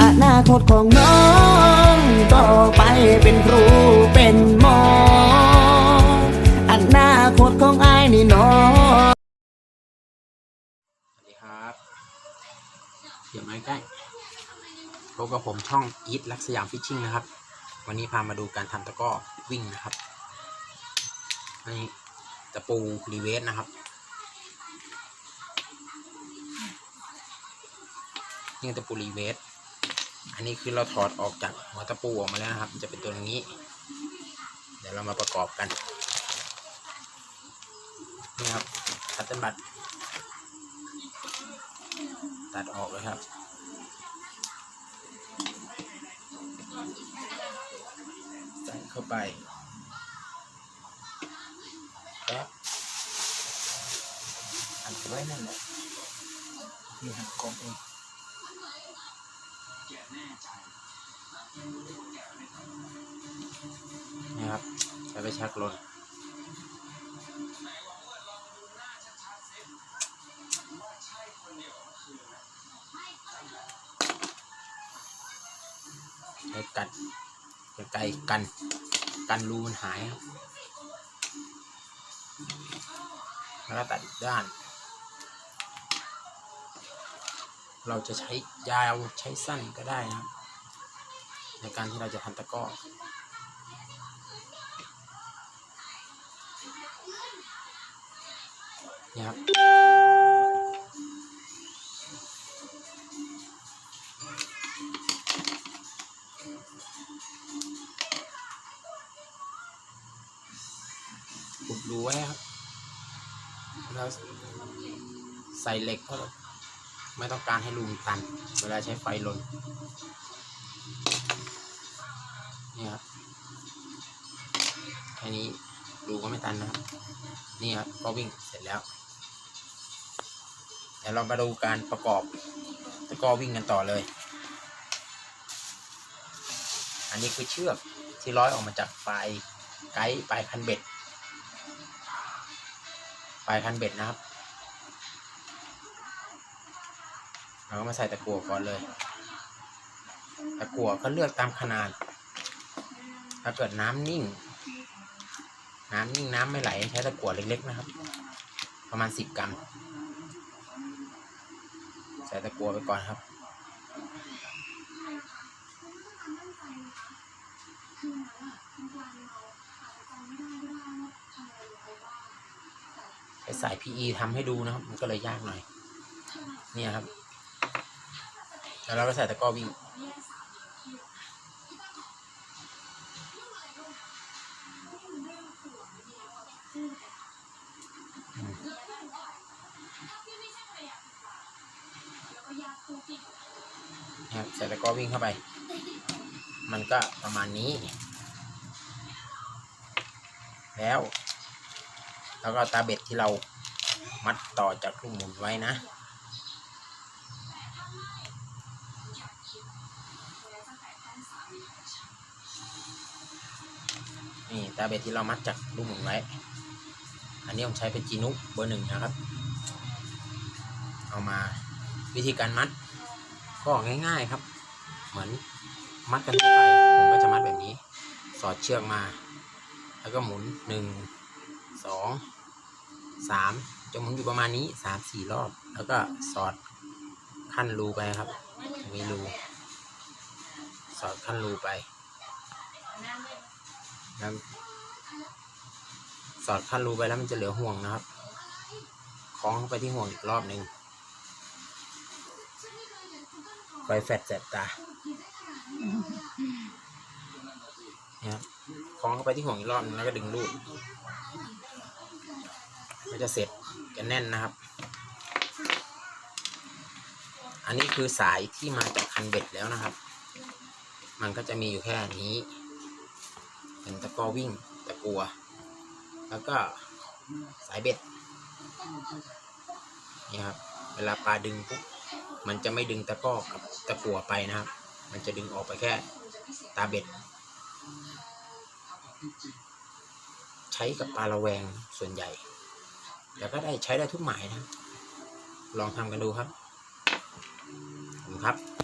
อนาคตของน้องต่อไปเป็นครูเป็นหมอ อนาคตของอายนี่น้อง สวัสดีครับเดี๋ยวมาใกล้พบกับผมช่องอีทลักสยามฟิชชิ่งนะครับ วันนี้พามาดูการทำตะกร้อวิ่งนะครับอันนี้ตะปูรีเวสนะครับ นี่ตะปูรีเวส อันนี้คือเราถอดออกจากหัวตะปูออกมาแล้วนะครับ มันจะเป็นตัวนี้ เดี๋ยวเรามาประกอบกันนี่ครับคัตเติ้ลบัตตัดออกเลยครับใส่เข้าไปแล้วอัดไว้นั่นแหละนี่หักกองเอง นี่ครับใช้ไปชักลนใช้กัดไกลกัน กันรูมันหายครับ แล้วก็ตัดอีกด้าน เราจะใช้ยาวใช้สั้นก็ได้นะครับในการที่เราจะทำตะก้อนี่ครับขุดรูไว้ครับ แล้วใส่เหล็กเพราะเรา ไม่ต้องการให้รูมันตัน เวลาใช้ไฟลนนี่ครับแค่นี้รูก็ไม่ตันนะครับ นี่ครับก็วิ่งเสร็จแล้วเดี๋ยวเรามาดูการประกอบตะกอวิ่งกันต่อเลย อันนี้คือเชือกที่ร้อยออกมาจากปลายไกด์ปลายคันเบ็ด ปลายคันเบ็ดนะครับ เราก็มาใส่ตะกั่วก่อนเลย ตะกั่วก็เลือกตามขนาด ถ้าเกิดน้ำนิ่ง น้ำนิ่งน้ำไม่ไหลใช้ตะกั่วเล็กๆนะครับ ประมาณสิบกรัม ใส่ตะกั่วไปก่อนครับใช้สาย PE ทำให้ดูนะครับ มันก็เลยยากหน่อย เนี่ยครับ แล้วเราก็ใส่ตะกร้อวิ่งนะครับใส่ตะกร้อวิ่งเข้าไป มันก็ประมาณนี้ แล้วแล้วก็ตาเบ็ดที่เรามัดต่อจากลูกหมุนไว้นะ นี่ตาเบ็ดที่เรามัดจากลูกหมุนไว้ อันนี้ผมใช้เป็นจีนุเบอร์หนึ่งนะครับ เอามาวิธีการมัด ก็ง่าย ๆครับ เหมือนมัดกันทั่วไปผมก็จะมัดแบบนี้ สอดเชือกมา แล้วก็หมุนหนึ่งสองสามจะหมุนอยู่ประมาณนี้สามสี่รอบ แล้วก็สอดขั้นรูไปครับมีรูสอดขั้นรูไป แล้วสอดขั้นรูไปแล้วมันจะเหลือห่วงนะครับ คล้องเข้าไปที่ห่วงอีกรอบหนึ่งไฟแฟดแสบตาเนี่ยครับคล้องเข้าไปที่ห่วงอีกรอบหนึงแล้วก็ดึงรูดก็จะเสร็จจะแน่นนะครับ อันนี้คือสายที่มาจากคันเบ็ดแล้วนะครับ มันก็จะมีอยู่แค่นี้ เป็นตะกอวิ่งตะกัว แล้วก็สายเบ็ดนี่ครับเวลาปลาดึงปุ๊บมันจะไม่ดึงตะก้อกับตะกัวไปนะครับ มันจะดึงออกไปแค่ตาเบ็ด ใช้กับปลาระแวงส่วนใหญ่แล้วก็ได้ใช้ได้ทุกหมายนะ ลองทำกันดูครับ ขอบคุณครับ